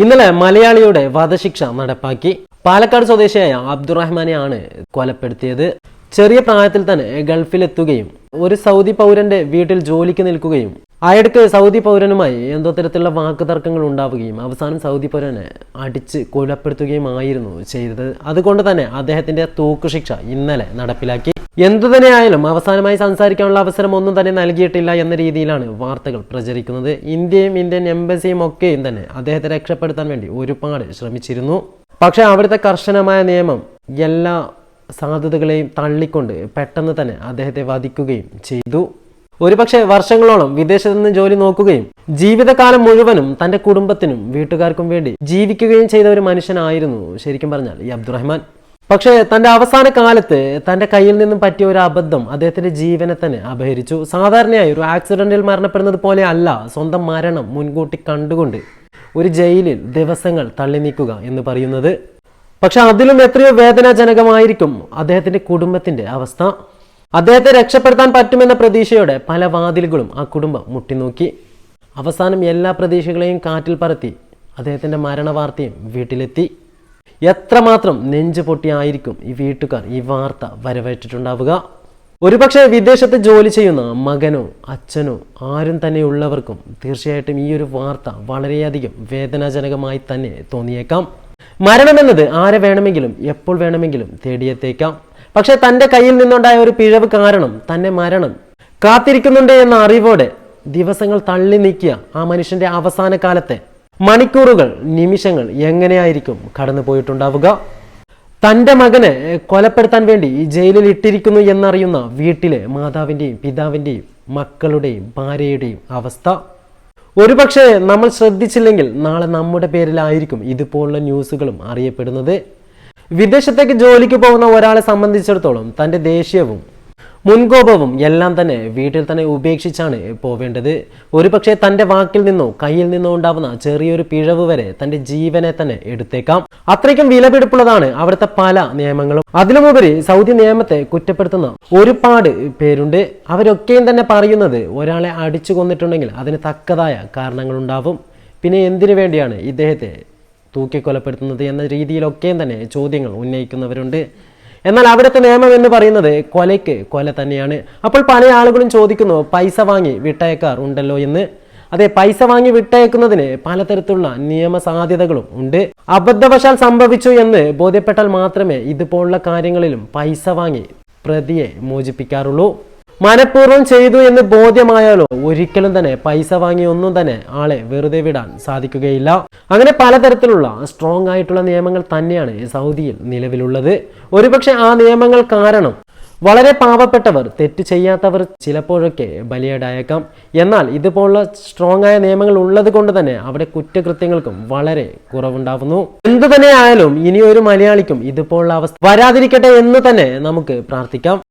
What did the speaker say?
ഇന്നലെ മലയാളിയുടെ വധശിക്ഷ നടപ്പാക്കി. പാലക്കാട് സ്വദേശിയായ അബ്ദുറഹ്മാനെയാണ് കൊലപ്പെടുത്തിയത്. ചെറിയ പ്രായത്തിൽ തന്നെ ഗൾഫിലെത്തുകയും ഒരു സൗദി പൗരന്റെ വീട്ടിൽ ജോലിക്ക് നിൽക്കുകയും അയാൾക്ക് സൗദി പൗരനുമായി എന്തോ തരത്തിലുള്ള വാക്ക് തർക്കങ്ങൾ ഉണ്ടാവുകയും അവസാനം സൗദി പൗരനെ അടിച്ച് കൊലപ്പെടുത്തുകയുമായിരുന്നു ചെയ്തത്. അതുകൊണ്ട് തന്നെ അദ്ദേഹത്തിന്റെ തൂക്കുശിക്ഷ ഇന്നലെ നടപ്പിലാക്കി. എന്തു തന്നെയായാലും അവസാനമായി സംസാരിക്കാനുള്ള അവസരം ഒന്നും തന്നെ നൽകിയിട്ടില്ല എന്ന രീതിയിലാണ് വാർത്തകൾ പ്രചരിക്കുന്നത്. ഇന്ത്യയും ഇന്ത്യൻ എംബസിയും ഒക്കെയും തന്നെ അദ്ദേഹത്തെ രക്ഷപ്പെടുത്താൻ വേണ്ടി ഒരുപാട് ശ്രമിച്ചിരുന്നു. പക്ഷേ അവിടുത്തെ കർശനമായ നിയമം എല്ലാ സാധ്യതകളെയും തള്ളിക്കൊണ്ട് പെട്ടെന്ന് തന്നെ അദ്ദേഹത്തെ വധിക്കുകയും ചെയ്തു. ഒരുപക്ഷെ വർഷങ്ങളോളം വിദേശത്ത് നിന്ന് ജോലി നോക്കുകയും ജീവിതകാലം മുഴുവനും തന്റെ കുടുംബത്തിനും വീട്ടുകാർക്കും വേണ്ടി ജീവിക്കുകയും ചെയ്ത ഒരു മനുഷ്യനായിരുന്നു ശരിക്കും പറഞ്ഞാൽ ഈ അബ്ദുറഹ്മാൻ. പക്ഷേ തന്റെ അവസാന കാലത്ത് തന്റെ കയ്യിൽ നിന്നും പറ്റിയ ഒരു അബദ്ധം അദ്ദേഹത്തിന്റെ ജീവനെ തന്നെ അപഹരിച്ചു. സാധാരണയായി ഒരു ആക്സിഡന്റിൽ മരണപ്പെടുന്നത് പോലെ അല്ല സ്വന്തം മരണം മുൻകൂട്ടി കണ്ടുകൊണ്ട് ഒരു ജയിലിൽ ദിവസങ്ങൾ തള്ളി നീക്കുക എന്ന് പറയുന്നത്. പക്ഷെ അതിലും എത്രയോ വേദനാജനകമായിരിക്കും അദ്ദേഹത്തിന്റെ കുടുംബത്തിന്റെ അവസ്ഥ. അദ്ദേഹത്തെ രക്ഷപ്പെടുത്താൻ പറ്റുമെന്ന പ്രതീക്ഷയോടെ പല വാതിലുകളും ആ കുടുംബം മുട്ടിനോക്കി. അവസാനം എല്ലാ പ്രതീക്ഷകളെയും കാറ്റിൽ പറത്തി അദ്ദേഹത്തിന്റെ മരണവാർത്തയും വീട്ടിലെത്തി. എത്രമാത്രം നെഞ്ചു പൊട്ടിയായിരിക്കും ഈ വീട്ടുകാർ ഈ വാർത്ത വരവേറ്റിട്ടുണ്ടാവുക? ഒരുപക്ഷെ വിദേശത്ത് ജോലി ചെയ്യുന്ന മകനോ അച്ഛനോ ആരും തന്നെ ഉള്ളവർക്കും തീർച്ചയായിട്ടും ഈ ഒരു വാർത്ത വളരെയധികം വേദനാജനകമായി തന്നെ തോന്നിയേക്കാം. മരണമെന്നത് ആരെ വേണമെങ്കിലും എപ്പോൾ വേണമെങ്കിലും തേടിയെത്തേക്കാം. പക്ഷെ തന്റെ കയ്യിൽ നിന്നുണ്ടായ ഒരു പിഴവ് കാരണം തന്നെ മരണം. കാത്തിരിക്കുന്നുണ്ട് എന്ന അറിവോടെ ദിവസങ്ങൾ തള്ളി നീക്കിയ ആ മനുഷ്യന്റെ അവസാന കാലത്തെ മണിക്കൂറുകൾ നിമിഷങ്ങൾ എങ്ങനെയായിരിക്കും കടന്നു പോയിട്ടുണ്ടാവുക? തന്റെ മകനെ കൊലപ്പെടുത്താൻ വേണ്ടി ജയിലിൽ ഇട്ടിരിക്കുന്നു എന്നറിയുന്ന വീട്ടിലെ മാതാവിന്റെയും പിതാവിന്റെയും മക്കളുടെയും ഭാര്യയുടെയും അവസ്ഥ? ഒരുപക്ഷെ നമ്മൾ ശ്രദ്ധിച്ചില്ലെങ്കിൽ നാളെ നമ്മുടെ പേരിലായിരിക്കും ഇതുപോലുള്ള ന്യൂസുകളും അറിയപ്പെടുന്നത്. വിദേശത്തേക്ക് ജോലിക്ക് പോകുന്ന ഒരാളെ സംബന്ധിച്ചിടത്തോളം തന്റെ ദേഷ്യവും മുൻകോപവും എല്ലാം തന്നെ വീട്ടിൽ തന്നെ ഉപേക്ഷിച്ചാണ് പോവേണ്ടത്. ഒരുപക്ഷെ തന്റെ വാക്കിൽ നിന്നോ കയ്യിൽ നിന്നോ ഉണ്ടാവുന്ന ചെറിയൊരു പിഴവ് വരെ തന്റെ ജീവനെ തന്നെ എടുത്തേക്കാം. അത്രയ്ക്കും വിലപിടിപ്പുള്ളതാണ് അവിടുത്തെ പല നിയമങ്ങളും. അതിലുമുപരി സൗദി നിയമത്തെ കുറ്റപ്പെടുത്തുന്ന ഒരുപാട് പേരുണ്ട്. അവരൊക്കെയും തന്നെ പറയുന്നത് ഒരാളെ അടിച്ചു കൊന്നിട്ടുണ്ടെങ്കിൽ അതിന് തക്കതായ കാരണങ്ങളുണ്ടാവും. പിന്നെ എന്തിനു വേണ്ടിയാണ് ഇദ്ദേഹത്തെ തൂക്കിക്കൊലപ്പെടുത്തുന്നത് എന്ന രീതിയിലൊക്കെയും തന്നെ ചോദ്യങ്ങൾ ഉന്നയിക്കുന്നവരുണ്ട്. എന്നാൽ അവിടുത്തെ നിയമം എന്ന് പറയുന്നത് കൊലയ്ക്ക് കൊല തന്നെയാണ്. അപ്പോൾ പല ആളുകളും ചോദിക്കുന്നു പൈസ വാങ്ങി വിട്ടയക്കാർ ഉണ്ടല്ലോ എന്ന്. അതെ പൈസ വാങ്ങി വിട്ടയക്കുന്നതിന് പലതരത്തിലുള്ള നിയമ സാധ്യതകളും ഉണ്ട്. അബദ്ധവശാൽ സംഭവിച്ചു എന്ന് ബോധ്യപ്പെട്ടാൽ മാത്രമേ ഇതുപോലുള്ള കാര്യങ്ങളിലും പൈസ വാങ്ങി പ്രതിയെ മോചിപ്പിക്കാറുള്ളൂ. മനഃപൂർവം ചെയ്തു എന്ന് ബോധ്യമായാലോ? ഒരിക്കലും തന്നെ പൈസ വാങ്ങി ഒന്നും തന്നെ ആളെ വെറുതെ വിടാൻ സാധിക്കുകയില്ല. അങ്ങനെ പലതരത്തിലുള്ള സ്ട്രോങ് ആയിട്ടുള്ള നിയമങ്ങൾ തന്നെയാണ് സൗദിയിൽ നിലവിലുള്ളത്. ഒരുപക്ഷെ ആ നിയമങ്ങൾ കാരണം വളരെ പാവപ്പെട്ടവർ തെറ്റ് ചെയ്യാത്തവർ ചിലപ്പോഴൊക്കെ ബലിയേടായേക്കാം. എന്നാൽ ഇതുപോലുള്ള സ്ട്രോങ് ആയ നിയമങ്ങൾ ഉള്ളത് കൊണ്ട് തന്നെ അവിടെ കുറ്റകൃത്യങ്ങൾക്കും വളരെ കുറവുണ്ടാവുന്നു. എന്തു തന്നെ ആയാലും ഇനി ഒരു മലയാളിക്കും ഇതുപോലുള്ള അവസ്ഥ വരാതിരിക്കട്ടെ എന്ന് തന്നെ നമുക്ക് പ്രാർത്ഥിക്കാം.